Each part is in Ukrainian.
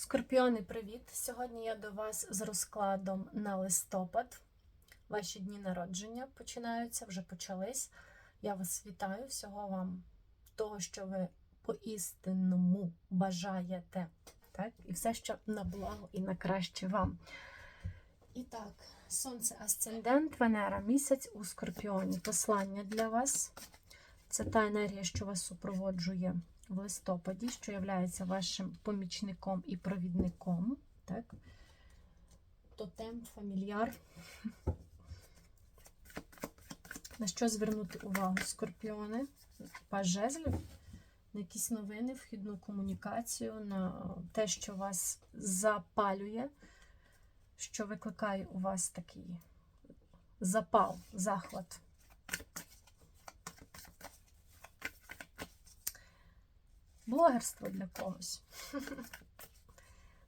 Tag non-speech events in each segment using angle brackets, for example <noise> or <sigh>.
Скорпіони, привіт! Сьогодні я до вас з розкладом на листопад. Ваші дні народження починаються, вже почались. Я вас вітаю, всього вам того, що ви по-істинному бажаєте. Так? І все, що на благо і на краще вам. І так, Сонце Асцендент, Венера, місяць у Скорпіоні. Послання для вас. Це та енергія, що вас супроводжує в листопаді, що є вашим помічником і провідником. Так? Тотем, фамільяр. На що звернути увагу скорпіони? Паж жезлів, на якісь новини, вхідну комунікацію, на те, що вас запалює, що викликає у вас такий запал, захват. Блогерство для когось.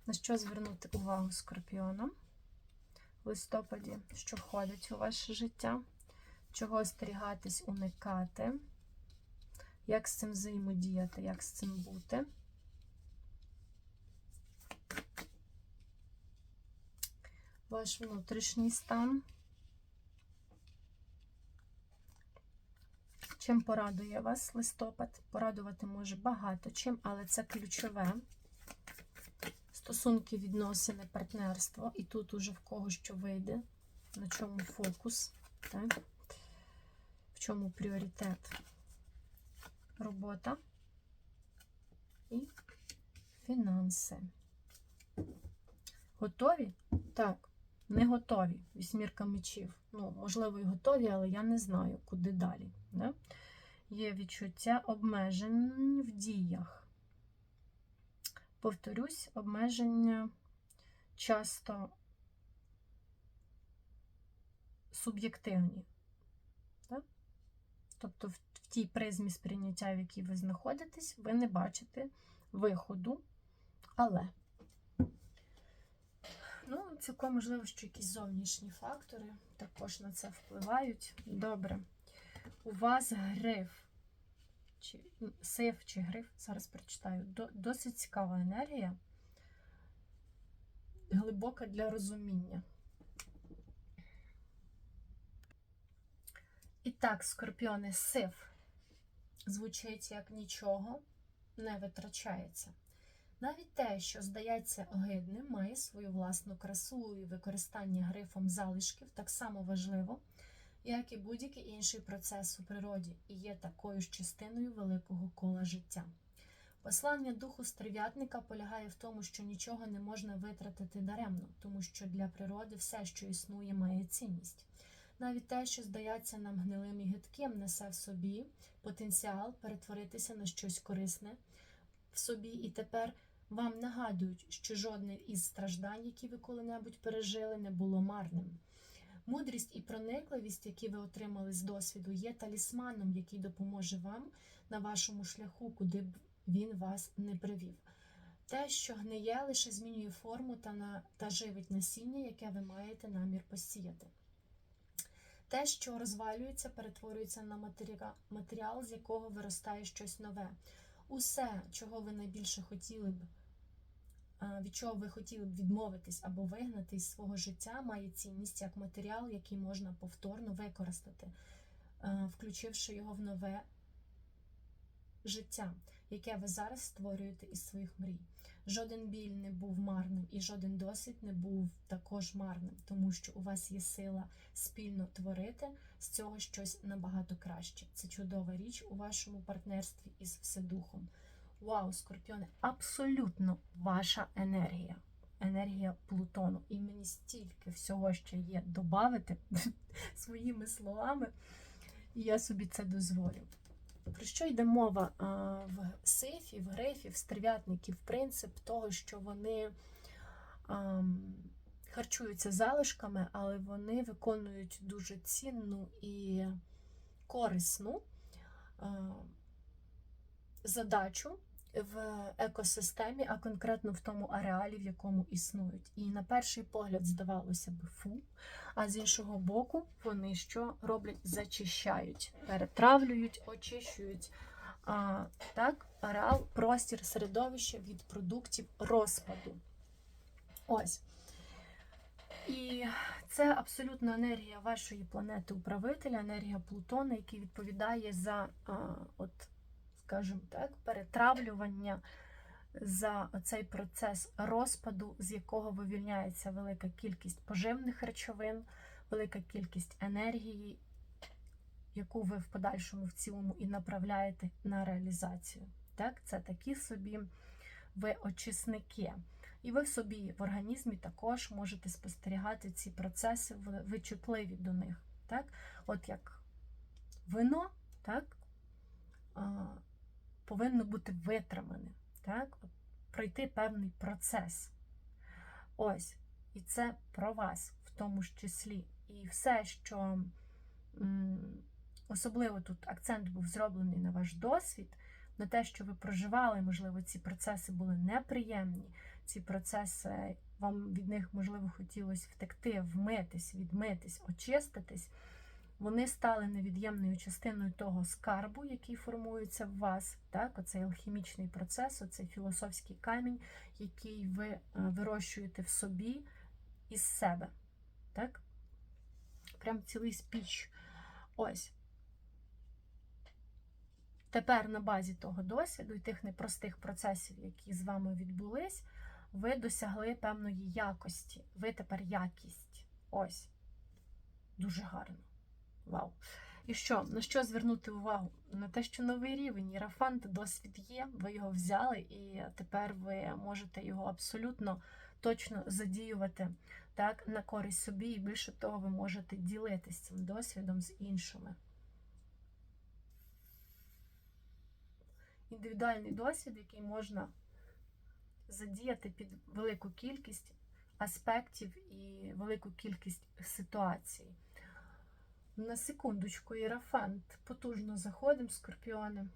На що звернути увагу скорпіонам в листопаді, що входить у ваше життя, чого остерігатись, уникати, як з цим взаємодіяти, як з цим бути. Ваш внутрішній стан. Чим порадує вас листопад? Порадувати може багато чим, але це ключове. Стосунки, відносини, партнерство. І тут уже в кого що вийде, на чому фокус, так? в чому пріоритет. Робота і фінанси. Готові? Так, не готові. Вісьмірка мечів. Ну, можливо, і готові, але я не знаю, куди далі. Да? Є відчуття обмежень в діях. Повторюсь, обмеження часто суб'єктивні. Да? Тобто, в, тій призмі сприйняття, в якій ви знаходитесь, ви не бачите виходу, але. Цілком можливо, що якісь зовнішні фактори також на це впливають. Добре. У вас гриф, чи сиф чи гриф, зараз прочитаю, досить цікава енергія, глибока для розуміння. І так, скорпіони, сиф звучить як нічого не витрачається. Навіть те, що здається огидним, має свою власну красу і використання грифом залишків так само важливо, як і будь-який інший процес у природі, і є такою ж частиною великого кола життя. Послання духу стерв'ятника полягає в тому, що нічого не можна витратити даремно, тому що для природи все, що існує, має цінність. Навіть те, що здається нам гнилим і гидким, несе в собі потенціал перетворитися на щось корисне в собі, і тепер вам нагадують, що жодне із страждань, які ви коли-небудь пережили, не було марним. Мудрість і проникливість, які ви отримали з досвіду, є талісманом, який допоможе вам на вашому шляху, куди б він вас не привів. Те, що гниє, лише змінює форму та, на, та живить насіння, яке ви маєте намір посіяти. Те, що розвалюється, перетворюється на матеріал, з якого виростає щось нове. Усе, чого ви найбільше хотіли б, від чого ви хотіли б відмовитись або вигнати із свого життя, має цінність як матеріал, який можна повторно використати, включивши його в нове життя, яке ви зараз створюєте із своїх мрій. Жоден біль не був марним, і жоден досвід не був також марним, тому що у вас є сила спільно творити з цього щось набагато краще. Це чудова річ у вашому партнерстві із Вседухом. Вау, скорпіони, абсолютно ваша енергія. Енергія Плутону. І мені стільки всього ще є додати <laughs> своїми словами, і я собі це дозволю. Про що йде мова в сифі, в грифі, в стерв'ятників? Принцип того, що вони харчуються залишками, але вони виконують дуже цінну і корисну задачу в екосистемі, а конкретно в тому ареалі, в якому існують. І на перший погляд, здавалося б, фу. А з іншого боку, вони що роблять? Зачищають, перетравлюють, очищують а, так, ареал, простір, середовище від продуктів розпаду. Ось. І це абсолютно енергія вашої планети управителя, енергія Плутона, який відповідає за, а, от, скажімо так, перетравлювання за цей процес розпаду, з якого вивільняється велика кількість поживних речовин, велика кількість енергії, яку ви в подальшому в цілому і направляєте на реалізацію. Так, це такі собі ви очисники. І ви в собі в організмі також можете спостерігати ці процеси, ви чутливі до них. Так? От як вино так, повинно бути витримане, так? Пройти певний процес. Ось. І це про вас в тому ж числі. І все, що особливо тут акцент був зроблений на ваш досвід, на те, що ви проживали, можливо, ці процеси були неприємні ці процеси, вам від них, можливо, хотілося втекти, вмитись, відмитись, очиститись, вони стали невід'ємною частиною того скарбу, який формується в вас. Так? Оцей алхімічний процес, оцей філософський камінь, який ви е, вирощуєте в собі із себе. Так? Прям цілий спіч. Ось. Тепер на базі того досвіду і тих непростих процесів, які з вами відбулись, ви досягли певної якості. Ви тепер якість. Ось. Дуже гарно. Вау. І що? На що звернути увагу? На те, що новий рівень Єрафант досвід є, ви його взяли, і тепер ви можете його абсолютно точно задіювати так, на користь собі, і більше того, ви можете ділитися цим досвідом з іншими. Індивідуальний досвід, який можна задіяти під велику кількість аспектів і велику кількість ситуацій. На секундочку, Єрафант. Потужно заходимо, скорпіони.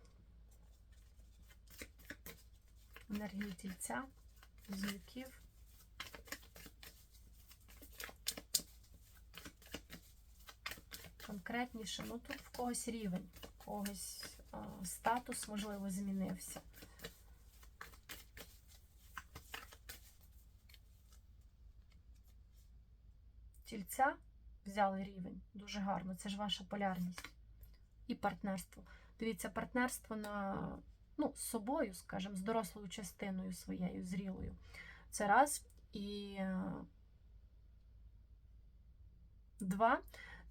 Енергію тільця, зірків. Конкретніше, ну тут в когось рівень, в когось а, статус, можливо, змінився. Тільця взяли рівень. Дуже гарно. Це ж ваша полярність. І партнерство. Дивіться, партнерство на, ну, з собою, скажімо, з дорослою частиною своєю, зрілою. Це раз. І е, два.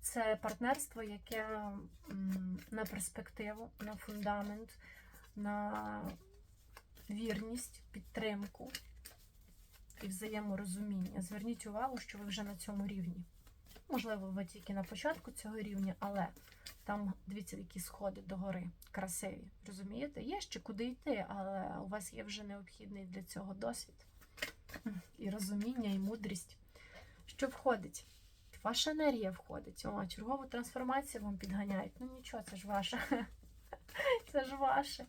Це партнерство, яке на перспективу, на фундамент, на вірність, підтримку і взаєморозуміння. Зверніть увагу, що ви вже на цьому рівні. Можливо, ви тільки на початку цього рівня, але там, дивіться, які сходи догори красиві. Розумієте? Є ще куди йти, але у вас є вже необхідний для цього досвід. І розуміння, і мудрість. Що входить? Ваша енергія входить. О, чергову трансформацію вам підганяють. Ну нічого, це ж ваше. <laughs> Це ж ваше.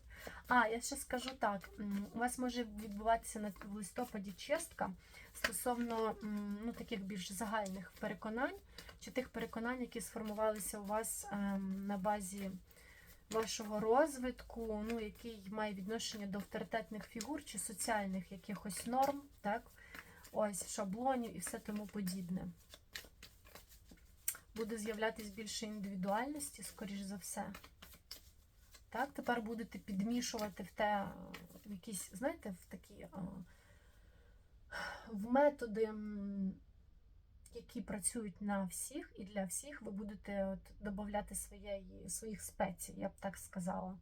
А, я ще скажу так: у вас може відбуватися в листопаді чистка стосовно ну, таких більш загальних переконань, чи тих переконань, які сформувалися у вас ем, на базі вашого розвитку, ну, який має відношення до авторитетних фігур чи соціальних якихось норм, так? Ось, шаблонів і все тому подібне. Буде з'являтися більше індивідуальності, скоріш за все. Так, тепер будете підмішувати в те, в якісь, знаєте, в такі в методи, які працюють на всіх і для всіх, ви будете от додати своєї, своїх спецій, я б так сказала,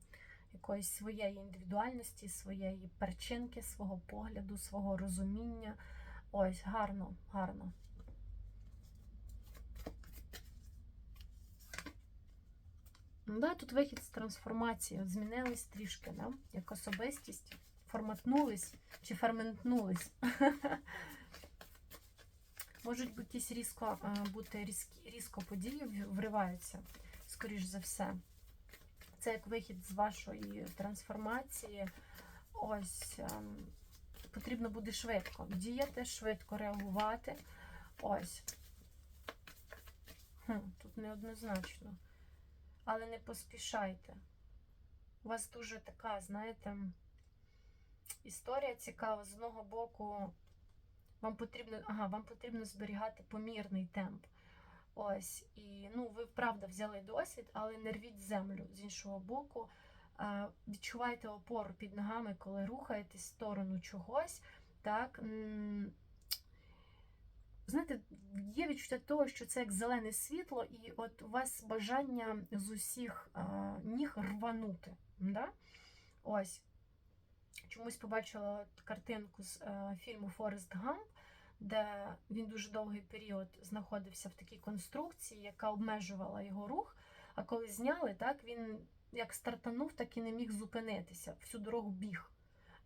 якоїсь своєї індивідуальності, своєї перчинки, свого погляду, свого розуміння. Ось, гарно, гарно. Ну, да, Тут вихід з трансформації. От Змінились трішки, да? як особистість, форматнулись чи ферментнулись. <laughs> Можуть бути якісь різко бути різкі, різко події, вриваються, скоріш за все. Це як вихід з вашої трансформації. Ось ем, потрібно буде швидко діяти, швидко реагувати. Ось. Хм, Тут неоднозначно але не поспішайте. У вас дуже така, знаєте, історія цікава. З одного боку, вам потрібно, ага, вам потрібно зберігати помірний темп. Ось, і ну, ви правда взяли досвід, але не рвіть землю з іншого боку. Е, Відчувайте опору під ногами, коли рухаєтесь в сторону чогось. Так, знаєте, є відчуття того, що це як зелене світло, і от у вас бажання з усіх ніг рванути. Да? Ось. Чомусь побачила картинку з е, фільму Форест Гамп, де він дуже довгий період знаходився в такій конструкції, яка обмежувала його рух. А коли зняли, так він як стартанув, так і не міг зупинитися. Всю дорогу біг.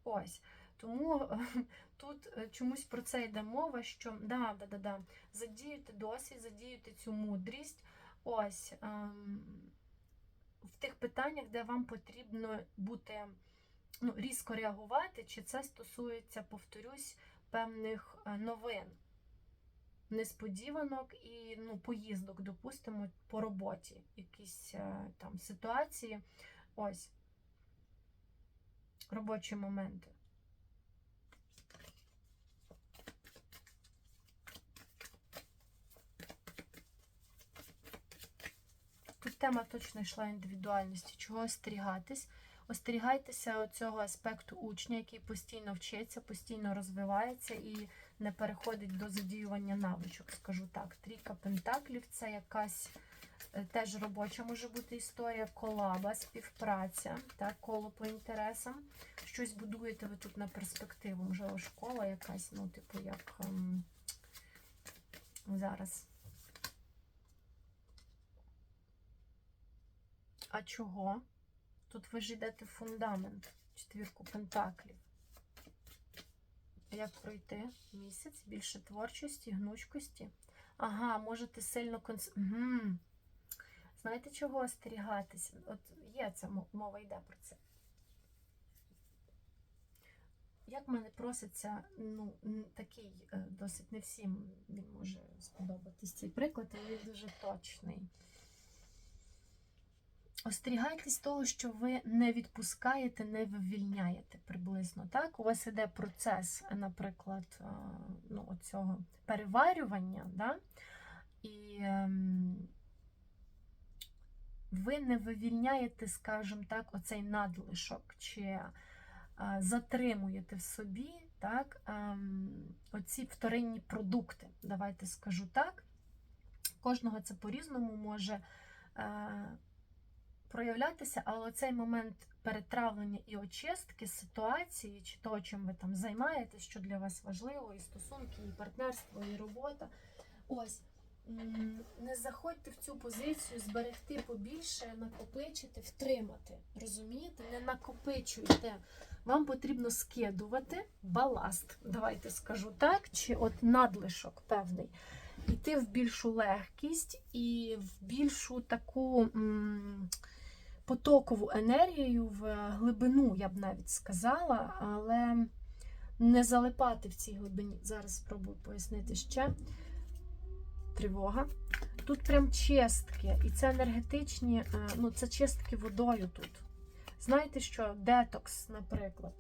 Ось. Тому <laughs> тут е, чомусь про це йде мова, що да, да, да, да, задіюйте досвід, задіюйте цю мудрість. Ось ем, в тих питаннях, де вам потрібно бути ну, різко реагувати, чи це стосується, повторюсь, певних е, новин, несподіванок і ну, поїздок, допустимо, по роботі, якісь е, там ситуації. Ось робочі моменти. Тут тема точно йшла індивідуальності, чого остерігатись. Остерігайтеся цього аспекту учня, який постійно вчиться, постійно розвивається і не переходить до задіювання навичок. Скажу так, трійка пентаклів це якась е, теж робоча може бути історія, колаба, співпраця, так, коло по інтересам. Щось будуєте ви тут на перспективу, можливо, школа якась, ну, типу, як ем, зараз. А чого? Тут ви ж йдете в фундамент, четвірку пентаклів. Як пройти місяць? Більше творчості, гнучкості. Ага, можете сильно конс... Угу. Знаєте, чого остерігатися? От є ця мова йде про це. Як мене проситься, ну, такий е, досить не всім він може сподобатись цей приклад, але він дуже точний. Остерігайтесь того, що ви не відпускаєте, не вивільняєте приблизно. Так? У вас іде процес, наприклад, е, ну, оцього переварювання, да? і ем, ви не вивільняєте, скажімо так, оцей надлишок, чи е, затримуєте в собі так, ем, оці вторинні продукти. Давайте скажу так. Кожного це по-різному може. Проявлятися, але цей момент перетравлення і очистки ситуації, чи того, чим ви там займаєтесь, що для вас важливо, і стосунки, і партнерство, і робота. Ось. Не заходьте в цю позицію, зберегти побільше, накопичити, втримати. Розумієте? Не накопичуйте. Вам потрібно скидувати баласт, давайте скажу так, чи от надлишок певний. Йти в більшу легкість і в більшу таку м, потокову енергію, в глибину, я б навіть сказала, але не залипати в цій глибині. Зараз спробую пояснити ще. Тривога. Тут прям чистки, і це енергетичні, е, ну, це чистки водою тут. Знаєте що? Детокс, наприклад.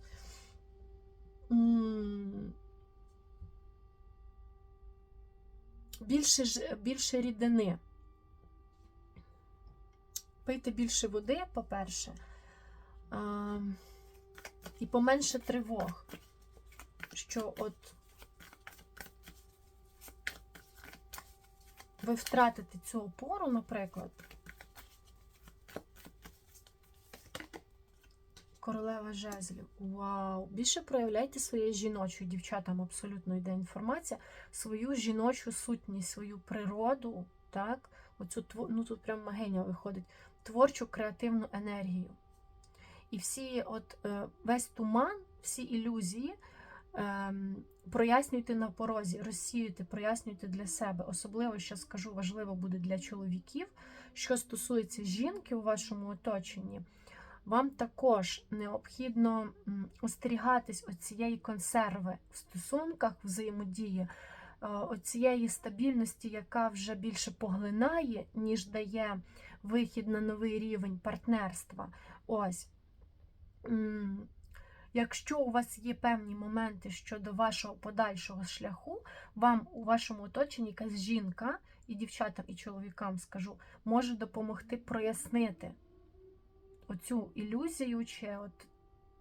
Більше, більше рідини. Пийте більше води, по-перше, і поменше тривог. Що от ви втратите цю опору, наприклад. Королева жезлів. Вау! Більше проявляйте своєю жіночою. Дівчатам абсолютно йде інформація. Свою жіночу сутність, свою природу, так? Оцю ну тут прям магиня виходить, творчу креативну енергію. І всі, от е, весь туман, всі ілюзії ем, прояснюйте на порозі, розсіюйте, прояснюйте для себе. Особливо, що скажу, важливо буде для чоловіків. Що стосується жінки у вашому оточенні, вам також необхідно остерігатись оцієї консерви в стосунках, взаємодії, оцієї стабільності, яка вже більше поглинає, ніж дає вихід на новий рівень партнерства. Ось. якщо у вас є певні моменти щодо вашого подальшого шляху, вам у вашому оточенні якась жінка, і дівчатам, і чоловікам скажу, може допомогти прояснити оцю ілюзію, чи от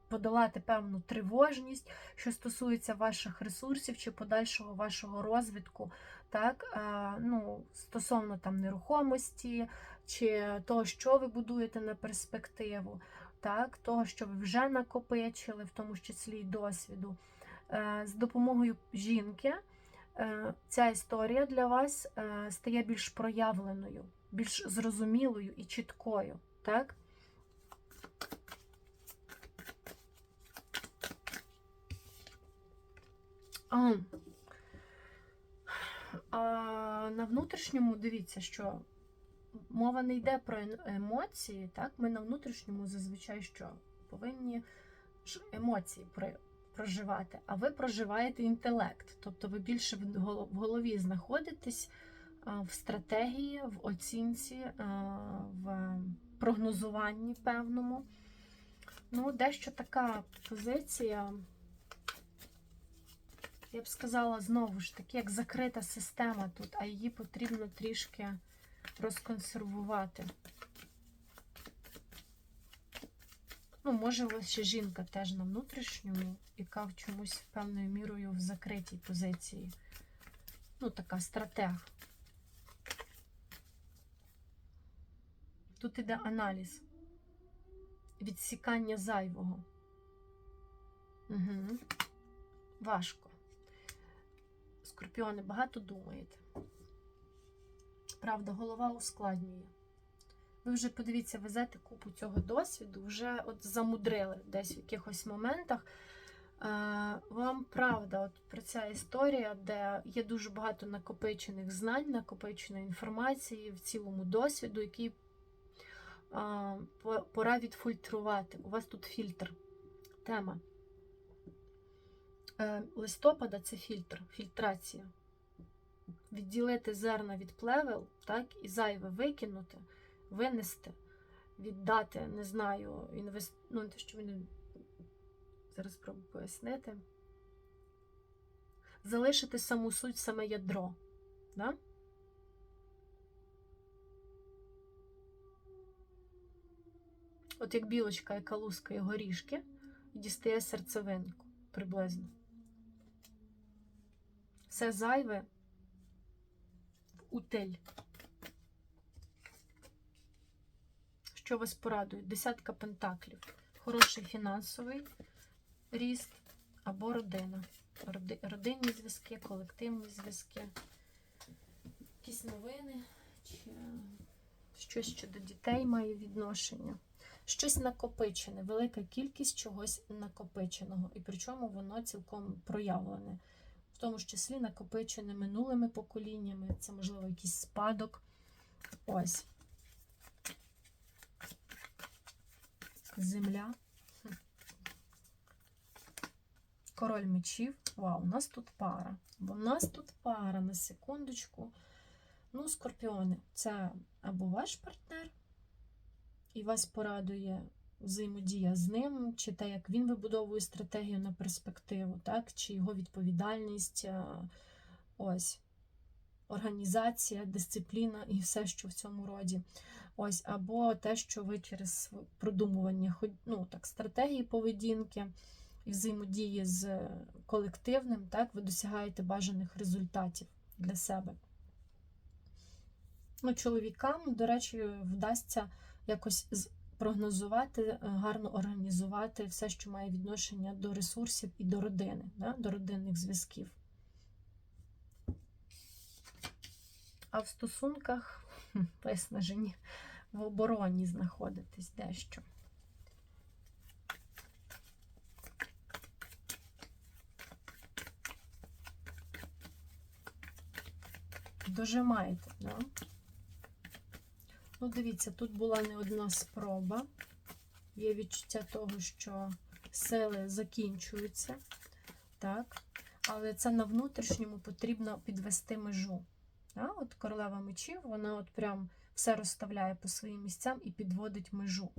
подолати певну тривожність, що стосується ваших ресурсів чи подальшого вашого розвитку, так, ну, стосовно там нерухомості, чи того, що ви будуєте на перспективу, так, того, що ви вже накопичили, в тому числі й досвіду. Е, З допомогою жінки е, ця історія для вас е, стає більш проявленою, більш зрозумілою і чіткою. Так? А, а на внутрішньому дивіться, що мова не йде про емоції, так? Ми на внутрішньому зазвичай що? Повинні емоції проживати, а ви проживаєте інтелект. Тобто ви більше в голові знаходитесь в стратегії, в оцінці, в прогнозуванні певному. Ну, дещо така позиція я б сказала, знову ж таки, як закрита система тут, а її потрібно трішки розконсервувати. Ну, може, у вас ще жінка теж на внутрішньому, яка в чомусь певною мірою в закритій позиції. Ну, така стратег. Тут іде аналіз, відсікання зайвого. Угу. Важко. Скорпіони, багато думаєте. Правда, голова ускладнює. Ви вже подивіться, везете купу цього досвіду, вже от замудрили десь в якихось моментах. Е, Вам правда, от про ця історія, де є дуже багато накопичених знань, накопиченої інформації в цілому досвіду, який а, пора відфільтрувати. У вас тут фільтр. Тема. Е, листопада це фільтр, фільтрація. Відділити зерна від плевел, так, і зайве викинути, винести, віддати, не знаю, інвест... ну, те, що він зараз спробую пояснити. Залишити саму суть, саме ядро. Да? От як білочка, яка лускає горішки дістає серцевинку приблизно. Все зайве в утиль. Що вас порадує? Десятка пентаклів. Хороший фінансовий ріст або родина. Роди- Родинні зв'язки, колективні зв'язки. Якісь новини, чи щось щодо дітей має відношення. Щось накопичене, велика кількість чогось накопиченого. І причому воно цілком проявлене в тому числі накопичене минулими поколіннями. Це, можливо, якийсь спадок. Ось. Земля. Король мечів. Вау, у нас тут пара. Бо в нас тут пара на секундочку. Ну, скорпіони, це або ваш партнер, і вас порадує взаємодія з ним, чи те, як він вибудовує стратегію на перспективу, так, чи його відповідальність, ось, організація, дисципліна і все, що в цьому роді. Ось, або те, що ви через продумування ну, так, стратегії поведінки і взаємодії з колективним, так, ви досягаєте бажаних результатів для себе. Ну, чоловікам, до речі, вдасться якось прогнозувати, е, гарно організувати все, що має відношення до ресурсів і до родини, да? до родинних зв'язків. А в стосунках виснажені, в обороні знаходитись дещо. Дожимаєте, да? Ну, дивіться, тут була не одна спроба. Є відчуття того, що сили закінчуються, так? Але це на внутрішньому потрібно підвести межу. А? От королева мечів, вона от прям все розставляє по своїм місцям і підводить межу.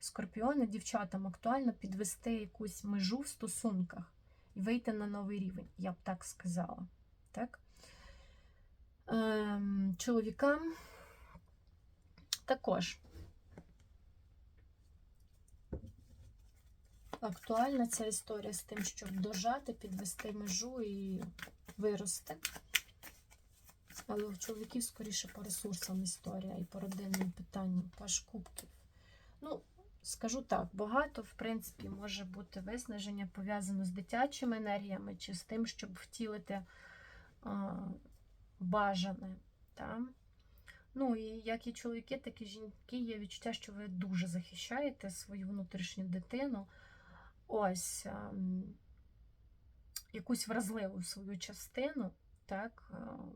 Скорпіони, дівчатам актуально підвести якусь межу в стосунках і вийти на новий рівень, я б так сказала. Так? Ем, чоловікам також актуальна ця історія з тим, щоб дожати, підвести межу і вирости. Але у чоловіків скоріше по ресурсам історія і по родинним питанням, паш кубків. Ну, скажу так, багато, в принципі, може бути виснаження пов'язано з дитячими енергіями чи з тим, щоб втілити а, бажане. Та? Ну, і як і чоловіки, так і жінки є відчуття, що ви дуже захищаєте свою внутрішню дитину. Ось ем, якусь вразливу свою частину, так, ем,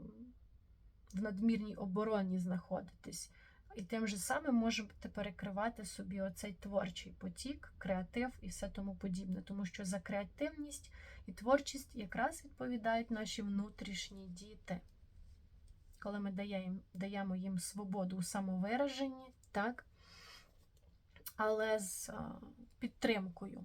в надмірній обороні знаходитись. І тим же самим можете перекривати собі оцей творчий потік, креатив і все тому подібне. Тому що за креативність і творчість якраз відповідають наші внутрішні діти. Коли ми даємо, їм свободу у самовираженні, так? але з підтримкою,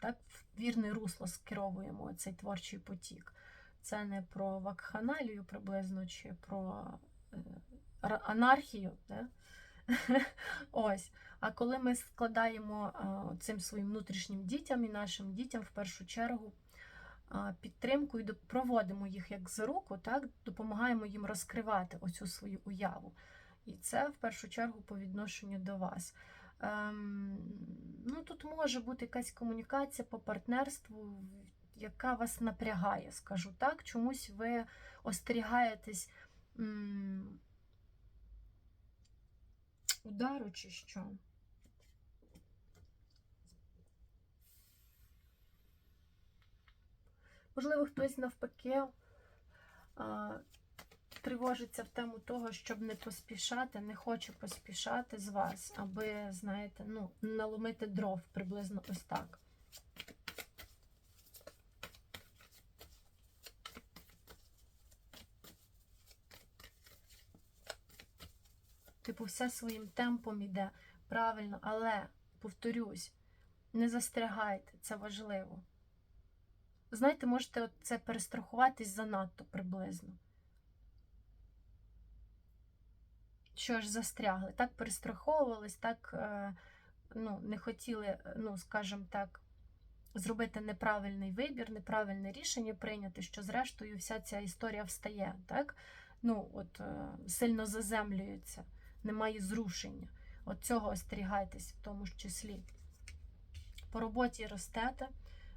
так? в вірне русло скеровуємо цей творчий потік. Це не про вакханалію приблизно, чи про е, анархію. Да? <laughs> Ось. А коли ми складаємо цим своїм внутрішнім дітям і нашим дітям в першу чергу підтримку і проводимо їх як за руку, так, допомагаємо їм розкривати оцю свою уяву. І це в першу чергу по відношенню до вас. Ем, ну, тут може бути якась комунікація по партнерству, яка вас напрягає, скажу так. Чомусь ви остерігаєтесь м, удару чи що. Можливо, хтось навпаки тривожиться в тему того, щоб не поспішати, не хоче поспішати з вас, аби, знаєте, ну, наломити дров приблизно ось так. Типу, все своїм темпом іде правильно, але, повторюсь, не застрягайте, це важливо. Знаєте, можете це перестрахуватись занадто приблизно. Що ж застрягли? Так перестраховувались, так е, ну, не хотіли, е, ну, скажімо так, зробити неправильний вибір, неправильне рішення прийняти, що зрештою вся ця історія встає, так? Ну, от е, сильно заземлюється, немає зрушення. От цього остерігайтесь в тому ж числі. По роботі ростете,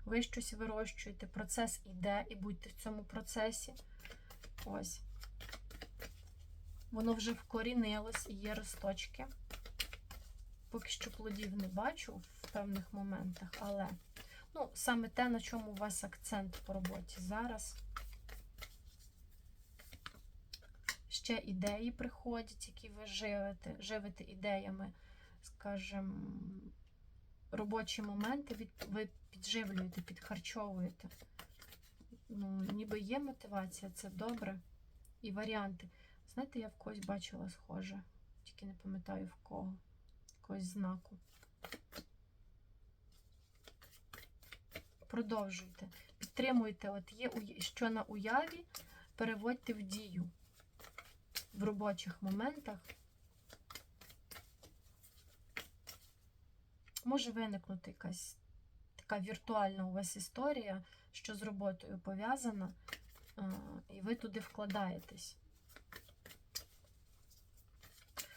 ви щось вирощуєте, процес іде і будьте в цьому процесі. Ось. Воно вже вкорінилось і є росточки. Поки що плодів не бачу в певних моментах, але ну, саме те, на чому у вас акцент по роботі зараз. Ще ідеї приходять, які ви живете, живете ідеями, скажімо, робочі моменти ви підживлюєте, підхарчовуєте. Ну, ніби є мотивація, це добре. І варіанти. Знаєте, я в когось бачила схоже, тільки не пам'ятаю в кого. Якогось знаку. Продовжуйте. Підтримуйте, от є що на уяві, переводьте в дію в робочих моментах. Може виникнути якась така віртуальна у вас історія, що з роботою пов'язана, і ви туди вкладаєтесь.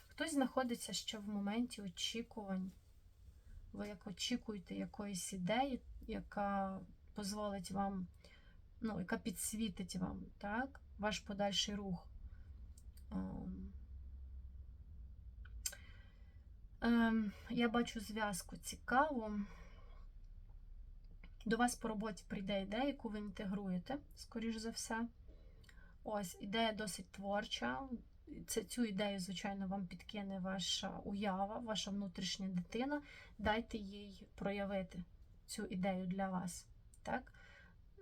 Хтось знаходиться ще в моменті очікувань. Ви як очікуєте якоїсь ідеї, яка дозволить вам, ну, яка підсвітить вам, так, ваш подальший рух. Ем, ем, Я бачу зв'язку цікаву. До вас по роботі прийде ідея, яку ви інтегруєте, скоріш за все. Ось, ідея досить творча. Це, цю ідею, звичайно, вам підкине ваша уява, ваша внутрішня дитина. Дайте їй проявити цю ідею для вас. Так?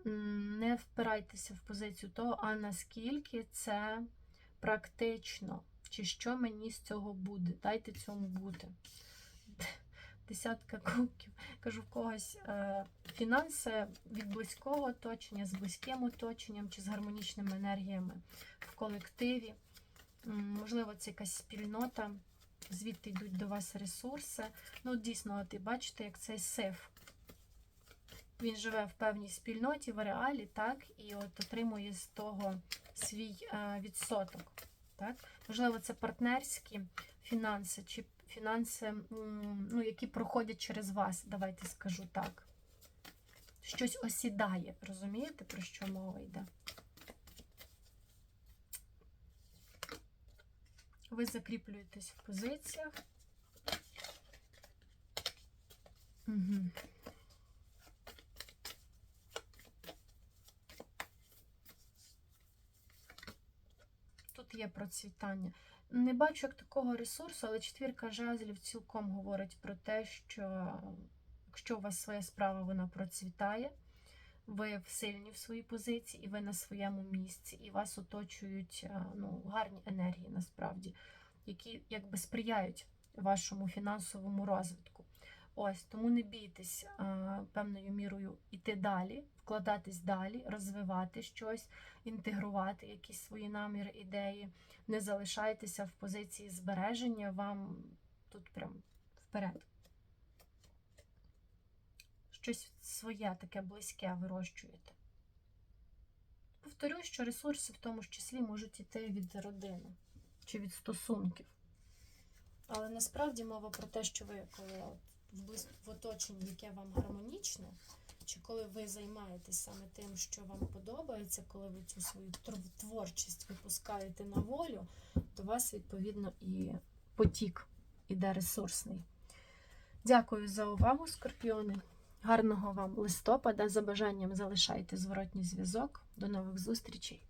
Не впирайтеся в позицію того, а наскільки це практично, чи що мені з цього буде. Дайте цьому бути. Десятка кубків. Кажу, в когось е, фінанси від близького оточення, з близьким оточенням чи з гармонічними енергіями в колективі. Можливо, це якась спільнота, звідти йдуть до вас ресурси. Ну, дійсно, от бачите, як цей сиф. Він живе в певній спільноті, в реалі, так, і от отримує з того свій е, відсоток. Так? Можливо, це партнерські фінанси чи фінанси, ну, які проходять через вас, давайте скажу так. Щось осідає, розумієте, про що мова йде? Ви закріплюєтесь в позиціях. Угу. Тут є процвітання. Не бачу як такого ресурсу, але четвірка жезлів цілком говорить про те, що якщо у вас своя справа, вона процвітає, ви сильні в своїй позиції, і ви на своєму місці, і вас оточують ну, гарні енергії насправді, які якби сприяють вашому фінансовому розвитку. Ось тому не бійтесь певною мірою йти далі, вкладатись далі, розвивати щось, інтегрувати якісь свої наміри, ідеї. Не залишайтеся в позиції збереження, вам тут прям вперед. Щось своє таке близьке вирощуєте. Повторюю, що ресурси в тому ж числі можуть йти від родини чи від стосунків. Але насправді мова про те, що ви коли в, близ... в оточенні, яке вам гармонічне, чи коли ви займаєтесь саме тим, що вам подобається, коли ви цю свою творчість випускаєте на волю, до вас, відповідно, і потік іде ресурсний. Дякую за увагу, скорпіони. Гарного вам листопада. За бажанням залишайте зворотній зв'язок. До нових зустрічей!